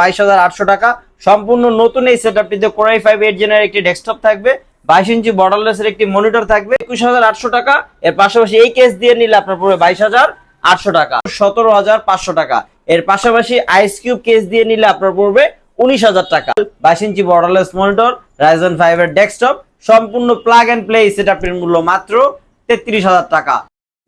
বাইশ হাজার আটশো টাকা। সম্পূর্ণ নতুন এই সেট আপটিতে কোরাই ফাইভ এইট জেনের একটি ডেস্কটপ থাকবে, বাইশ ইঞ্চি বর্ডারলেসের একটি মনিটর থাকবে, একুশ হাজার আটশো টাকা। এর পাশাপাশি এই কেস দিয়ে নিলে আপনার পড়বে বাইশ হাজার আটশো টাকা, সতেরো হাজার পাঁচশো টাকা। এর পাশাপাশি আইস কিউব কেস দিয়ে নিলে আপনার পড়বে উনিশ হাজার টাকা। বাইশ inch borderless monitor Ryzen five এর ডেস্কটপ সম্পূর্ণ প্লাগ অ্যান্ড প্লে সেট আপটির মূল্য মাত্র তেত্রিশ হাজার টাকা।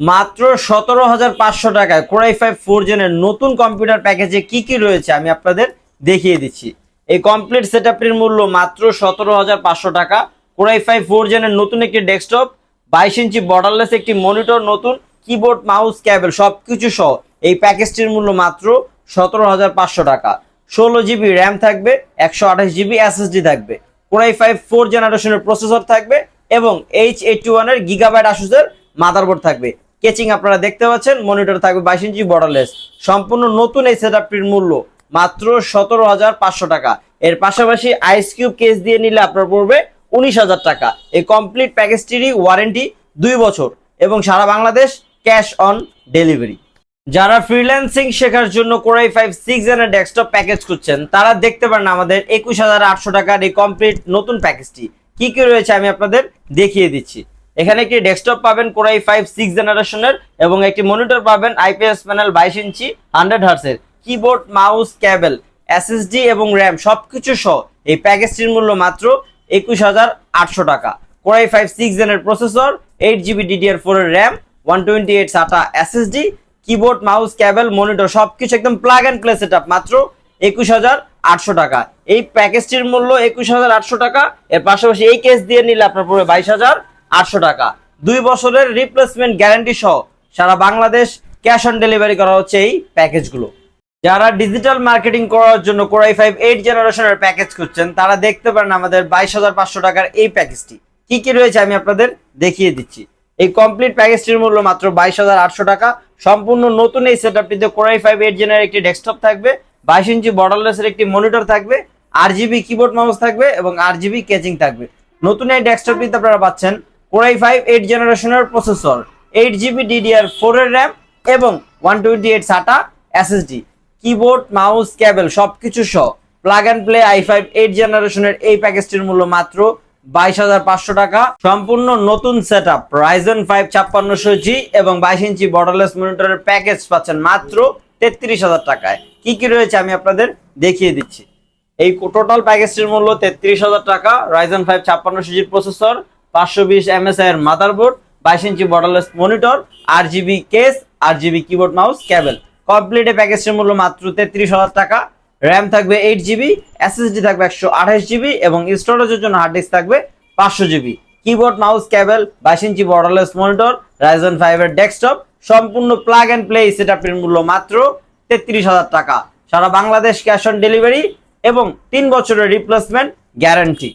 মাত্র সতেরো হাজার পাঁচশো টাকায় কোরাই ফাইভ ফোর জেনের নতুন কম্পিউটার প্যাকেজে কি কি রয়েছে আমি আপনাদের দেখিয়ে দিচ্ছি। এই কমপ্লিট সেট মূল্য মাত্র সতেরো হাজার পাঁচশো টাকা। কোরাই ফাইভ ফোর জেনের নতুন একটি ডেস্কটপ বাইশ ইঞ্চি বর্ডারলেস একটি মনিটর নতুন কিবোর্ড মাউস ক্যাবেল সব কিছু সহ এই প্যাকেজটির মূল্য মাত্র সতেরো হাজার পাঁচশো টাকা। ষোলো জিবি র্যাম থাকবে, একশো আঠাশ জিবি এসএসডি থাকবে। কোরাই ফাইভ ফোর জেনারেশনের প্রসেসর থাকবে এবং এইচ এইটটি ওয়ানের গিগাবাইট আসুসের মাদারবোর্ড থাকবে। কেচিং আপনারা দেখতে পাচ্ছেন মনিটর থাকবে বাইশ ইঞ্চি বর্ডারলেস সম্পূর্ণ নতুন এই সেট মূল্য মাত্র সতেরো হাজার পাঁচশো টাকা। এর পাশাপাশি আইস কিউব কেস দিয়ে নিলে আপনার পড়বে উনিশ হাজার টাকা। এই কমপ্লিট প্যাকেজটিরই ওয়ারেন্টি দুই বছর এবং সারা বাংলাদেশ ক্যাশ অন ডেলিভারি যারা ফ্রিল্যান্সিং শেখার জন্য কোরাই ফাইভ সিক্স এর ডেস্কটপ প্যাকেজ করছেন তারা দেখতে পারেন আমাদের একুশ হাজার আটশো টাকার এই কমপ্লিট নতুন প্যাকেজটি কি কি রয়েছে আমি আপনাদের দেখিয়ে দিচ্ছি। এখানে একটি ডেস্কটপ পাবেন কোরাই ফাইভ সিক্স জেনারেশনের এবং একটি মনিটর পাবেন আইপিএস প্যানেল বাইশ ইঞ্চি হান্ড্রেড হার্সের কিবোর্ড মাউস ক্যাবেল এসএসডি এবং র্যাম সবকিছু সহ এই প্যাকেজটির মূল্য মাত্র একুশ হাজার আটশো টাকা। Core i five six জেনের processor eight GB DDR four এর RAM one twenty eight SATA SSD keyboard mouse cable monitor সবকিছু একদম প্লাগ অ্যান্ড প্লে সেট মাত্র একুশ হাজার আটশো টাকা। এই প্যাকেজটির মূল্য একুশ হাজার আটশো টাকা। এর পাশাপাশি এই কেস দিয়ে নিলে আপনার পড়বে বাইশ হাজার আটশো টাকা। দুই বছরের রিপ্লেসমেন্ট গ্যারান্টি সহ সারা বাংলাদেশ ক্যাশ অন ডেলিভারি করা হচ্ছে এই প্যাকেজগুলো যারা ডিজিটাল মার্কেটিং করার জন্য কোরাই ফাইভ এইট জেনারেশনের প্যাকেজ করছেন তারা দেখতে পারেন আমাদের বাইশ হাজার পাঁচশো টাকার এই প্যাকেজটি কি কি রয়েছে আমি আপনাদের দেখিয়ে দিচ্ছি। এই কমপ্লিট প্যাকেজটির মূল্য মাত্র বাইশ হাজার আটশো টাকা। সম্পূর্ণ নতুন এই সেট আপটিতে কোরাই ফাইভ এইট জেনের একটি ডেস্কটপ থাকবে, বাইশ ইঞ্চি বর্ডারলেসের একটি মনিটর থাকবে আর জিবি কিবোর্ড মাউস থাকবে এবং আর জিবি ক্যাচিং থাকবে। নতুন এই ডেস্কটপটিতে আপনারা পাচ্ছেন কোরাই ফাইভ এইট জেনারেশনের processor eight GB DDR four RAM এবং one twenty eight SATA SSD keyboard mouse cable সবকিছু সহ। Plug and play I five eight জেনারেশনের এই প্যাকেজটির মূল্য মাত্র বাইশ হাজার পাঁচশো টাকা। সম্পূর্ণ নতুন সেট আপ রাইজন ফাইভ ছাপ্পান্নশো জি এবং বাইশ ইঞ্চি বর্ডারলেস মনিটরের প্যাকেজ পাচ্ছেন মাত্র তেত্রিশ হাজার টাকায়। কি কি রয়েছে আমি আপনাদের দেখিয়ে দিচ্ছি। এই টোটাল প্যাকেজটির মূল্য তেত্রিশ হাজার টাকা রাইজন ফাইভ ছাপ্পান্নশো জির প্রসেসর পাঁচশো বিশ এমএসআই এর মাদারবোর্ড, বাইশ ইঞ্চি বর্ডারলেস মনিটর আর জিবি কেস আর GB keyboard mouse cable complete এই প্যাকেজটির মূল্য মাত্র তেত্রিশ হাজার টাকা। র্যাম থাকবে এইট জিবি এসএসডি থাকবে একশো আঠাশ জিবি এবং স্টোরেজের জন্য হার্ড ডিস্ক থাকবে পাঁচশো জিবি। কিবোর্ড মাউস ক্যাবেল বাইশ ইঞ্চি বর্ডারলেস মনিটর রাইজন ফাইভ এর ডেস্কটপ সম্পূর্ণ প্লাগ অ্যান্ড প্লে সেট আপটির মূল্য মাত্র তেত্রিশ হাজার টাকা। সারা বাংলাদেশ ক্যাশ অন ডেলিভারি এবং তিন বছরের রিপ্লেসমেন্ট গ্যারান্টি